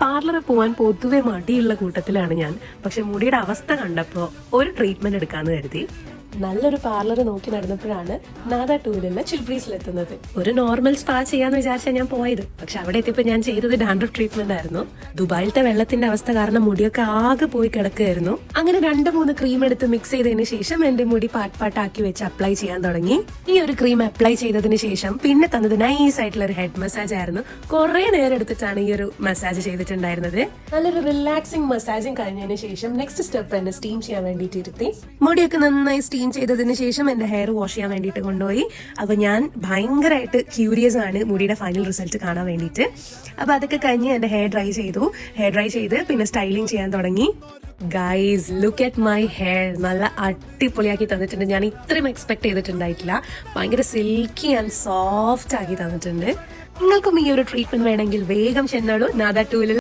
പാർലറിൽ പോകാൻ പൊതുവെ മടിയുള്ള കൂട്ടത്തിലാണ് ഞാൻ. പക്ഷെ മുടിയുടെ അവസ്ഥ കണ്ടപ്പോൾ ഒരു ട്രീറ്റ്മെന്റ് എടുക്കാന്ന് കരുതി. നല്ലൊരു പാർലർ നോക്കി നടന്നപ്പോഴാണ് നാദ ടൂലുള്ള ചിൽബ്രീസിലെത്തുന്നത് ഒരു നോർമൽ സ്പാ ചെയ്യാന്ന് വിചാരിച്ചാൽ ഞാൻ പോയത്. പക്ഷെ അവിടെ എത്തിയപ്പോൾ ഞാൻ ചെയ്തത് ഡാൻഡ്രഫ് ട്രീറ്റ്മെന്റ് ആയിരുന്നു. ദുബായിലത്തെ വെള്ളത്തിന്റെ അവസ്ഥ കാരണം മുടിയൊക്കെ ആകെ പോയി കിടക്കുകയായിരുന്നു. അങ്ങനെ രണ്ട് മൂന്ന് ക്രീം എടുത്ത് മിക്സ് ചെയ്തതിന് ശേഷം എന്റെ മുടി പാട്ട് പാട്ടാക്കി വെച്ച് അപ്ലൈ ചെയ്യാൻ തുടങ്ങി. ഈ ഒരു ക്രീം അപ്ലൈ ചെയ്തതിന് ശേഷം പിന്നെ തന്നത് നൈസ് ആയിട്ടുള്ള ഒരു ഹെഡ് മസാജ് ആയിരുന്നു. കുറെ നേരം എടുത്തിട്ടാണ് ഈ ഒരു മസാജ് ചെയ്തിട്ടുണ്ടായിരുന്നത്. നല്ലൊരു റിലാക്സിംഗ് മസാജും കഴിഞ്ഞതിന് ശേഷം നെക്സ്റ്റ് സ്റ്റെപ്പ് എന്നെ സ്റ്റീം ചെയ്യാൻ വേണ്ടിയിട്ട് ഇരുത്തി. മുടിയൊക്കെ നന്നായി ചെയ്തതിന് ശേഷം എന്റെ ഹെയർ വാഷ് ചെയ്യാൻ വേണ്ടിയിട്ട് കൊണ്ടുപോയി. അപ്പോൾ ഞാൻ ഭയങ്കരമായിട്ട് ക്യൂരിയസ് ആണ് മുടിയുടെ ഫൈനൽ റിസൾട്ട് കാണാൻ വേണ്ടിയിട്ട്. അപ്പോൾ അതൊക്കെ കഴിഞ്ഞ് എന്റെ ഹെയർ ഡ്രൈ ചെയ്തു. ഹെയർ ഡ്രൈ ചെയ്ത് പിന്നെ സ്റ്റൈലിംഗ് ചെയ്യാൻ തുടങ്ങി. Guys look at my hair നല്ല അടിപൊളിയാക്കി തന്നിട്ടുണ്ട്. ഞാൻ ഇത്രയും എക്സ്പെക്ട് ചെയ്തിട്ടുണ്ടായിട്ടില്ല. ഭയങ്കര സിൽക്കി ആൻഡ് സോഫ്റ്റ് ആക്കി തന്നിട്ടുണ്ട്. നിങ്ങൾക്കും ഈ ഒരു ട്രീറ്റ്മെന്റ് വേണമെങ്കിൽ വേഗം ചെന്നോളൂ. നാദ ടൂലിൽ